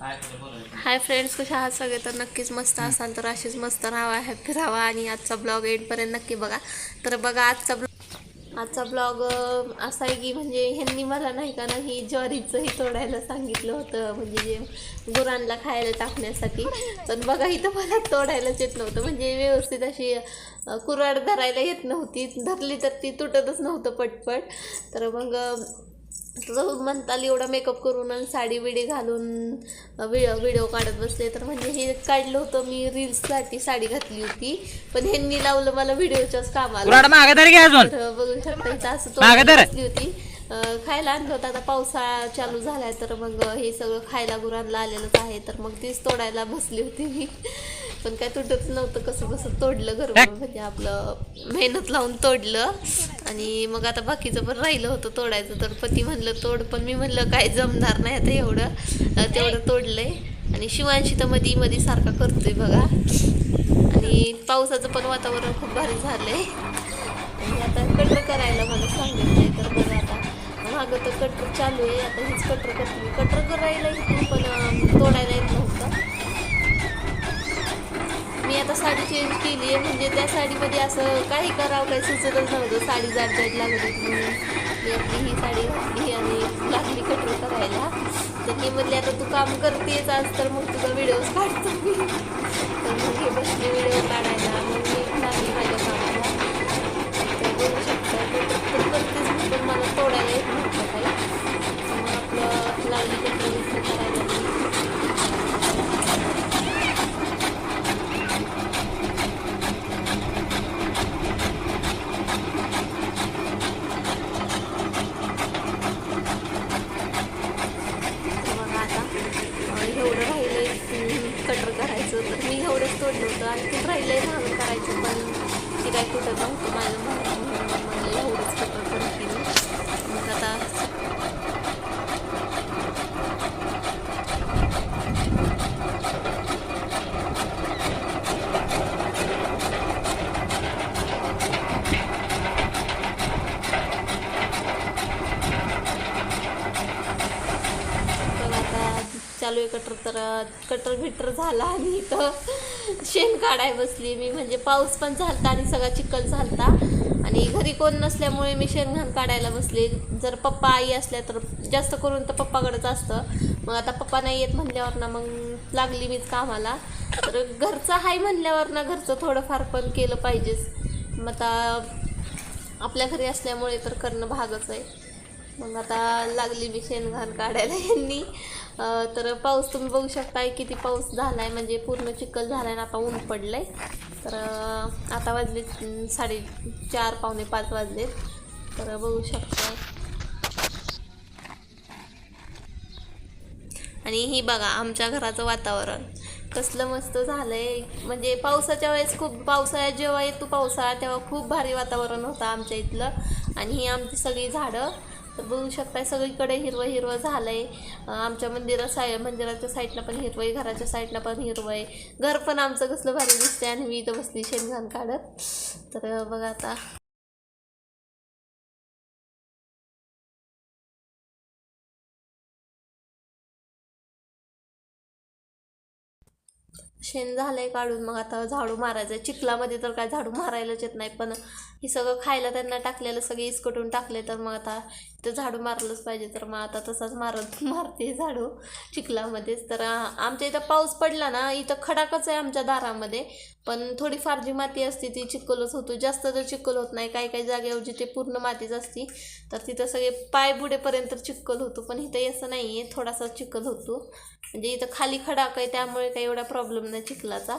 Hi friends कशा आहात सगळे? तर नक्कीच मस्त असाल तर अशीच मस्त राहावा हॅपी राहावा आणि आजचा ब्लॉग एंडपर्यंत नक्की बघा. तर बघा आजचा ब्लॉग आजचा ब्लॉग असा आहे की म्हणजे ह्यांनी मला नाही का ना ही ज्वारीचंही तोडायला सांगितलं होतं म्हणजे जे गुरांना खायला टाकण्यासाठी. पण बघा इथं मला तोडायलाच येत नव्हतं. म्हणजे व्यवस्थित अशी कुराड धरायला येत नव्हती. धरली तर ती तुटतच नव्हतं पटपट. तर मग तर म्हणताल एवढा मेकअप करून आणि साडी बिडी घालून व्हिडिओ व्हिडिओ काढत बसले तर म्हणजे हे काढलं होतं मी रील्ससाठी साडी घातली होती. पण ह्यांनी लावलं मला व्हिडिओच्याच कामाला. मागे तरी बघू शकता इथं असं धर. बसली होती. खायला आणलं होतं. आता पावसाळा चालू झालाय तर मग हे सगळं खायला गुरांना आलेलंच आहे. तर मग तीच तोडायला बसली होती मी. पण काय तुटत नव्हतं. कसं कसं तोडलं घर म्हणजे आपलं मेहनत लावून तोडलं. आणि मग आता बाकीचं पण राहिलं होतं तोडायचं. तर पती म्हणलं तोड. पण मी म्हणलं काय जमणार नाही आता एवढं. तेवढं तोडलंय. आणि शिवांशी तर मधी मधी सारखा करतोय बघा. आणि पावसाचं पण वातावरण खूप भारी झालंय. आणि आता कटर करायला मला सांगितलंय तर बघा. मागं तर कटर चालू आहे. आता हीच कटर करते कटर करायला इथून पण तोडायला येत नव्हतं. मी आता साडी चेंज केली आहे. म्हणजे त्या साडीमध्ये असं काही करावं काही सुचतच नव्हतं. साडी जाड जाड लागली म्हणून मी आपली ही साडी घातली आणि लागली कटर करायला. तर मी म्हणले आता तू काम करतेच आज तर मग तुझा व्हिडिओज काढतो मी. सोडलं होतं आणखी राहिलंय भाग करायचं पण ती काय कुठं नव्हतं माझं म्हणून म्हणलं एवढंच कटर करते मी मग आता तर आता चालू आहे कटर तर कटर बिटर झाला आणि इथं शेण काढाय बसली मी. म्हणजे पाऊस पण झालता आणि सगळा चिखल झालता. आणि घरी कोण नसल्यामुळे मी शेणघाण काढायला बसले. जर पप्पा आई असल्या तर जास्त करून तर पप्पाकडेच असतं. मग आता पप्पा नाही येत म्हणल्यावर ना मग लागली मीच कामाला. तर घरचं आहे म्हणल्यावर ना घरचं थोडंफार पण केलं पाहिजेच. मग आता आपल्या घरी असल्यामुळे तर करणं भागच आहे. मग आता लागली मी शेणघाण काढायला यांनी. तर पाऊस तुम्ही बघू शकताय किती पाऊस झालाय म्हणजे पूर्ण चिखल झालाय आणि आता ऊन पडलंय. तर आता वाजले साडे चार पावणे पाच वाजलेत. तर बघू शकताय. आणि ही बघा आमच्या घराचं वातावरण. कसलं मस्त झालंय. म्हणजे पावसाच्या वेळेस खूप पावसाळ्यात जेव्हा येतो पावसाळा तेव्हा खूप भारी वातावरण होतं आमच्या इथलं. आणि ही आमची सगळी झाडं. तर बघू शकताय सगळीकडे हिरवं हिरवं झालं आहे आमच्या मंदिरा साय मंदिराच्या साईडला पण हिरवं आहे घराच्या साईडला पण हिरवं आहे घर पण आमचं कसलं भारी दिसतंय आणि मी इथं बसली शेणघाण काढत. तर बघा आता. शेण झालंय काढून मग आता झाडू मारायचं चिखलामध्ये तर काय झाडू मारायलाच येत नाही पण हे सगळं खायला त्यांना टाकलेलं सगळे इसकटून टाकले तर मग आता तर झाडू मारलंच पाहिजे तर मग आता तसाच मारत मारते झाडू चिखलामध्येच. तर आमच्या इथं पाऊस पडला ना इथं खडाकच आहे आमच्या दारामध्ये पण थोडीफार जी माती असते ती चिखलच होतो. जास्त तर चिखल होत नाही काही काही जागेऐवजी ते पूर्ण मातीच असती. तर तिथं सगळे पाय बुडेपर्यंत चिखल होतो पण इथं असं नाही आहे थोडासा चिखल होतो. म्हणजे इथं खाली खडाक आहे त्यामुळे काही एवढा प्रॉब्लेम नाही चिखलाचा.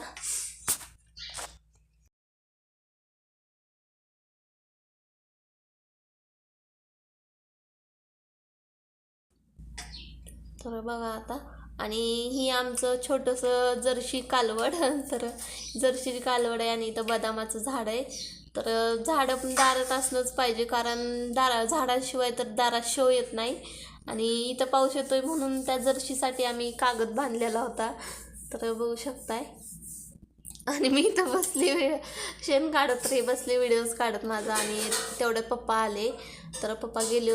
तर बघा आता. आणि ही आमचं छोटंसं जर्शी कालवड. तर जर्शी कालवड आहे आणि इथं बदामाचं झाड आहे. तर झाडं पण दारात असणंच पाहिजे कारण दारा झाडाशिवाय तर दारात शो येत नाही. आणि इथं पाऊस येतोय म्हणून त्या जर्शीसाठी आम्ही कागद बांधलेला होता. तर बघू शकताय. आणि मी इथं बसली शेण काढत रे बसले व्हिडिओज काढत माझा. आणि तेवढ्यात पप्पा आले. तर पप्पा गेले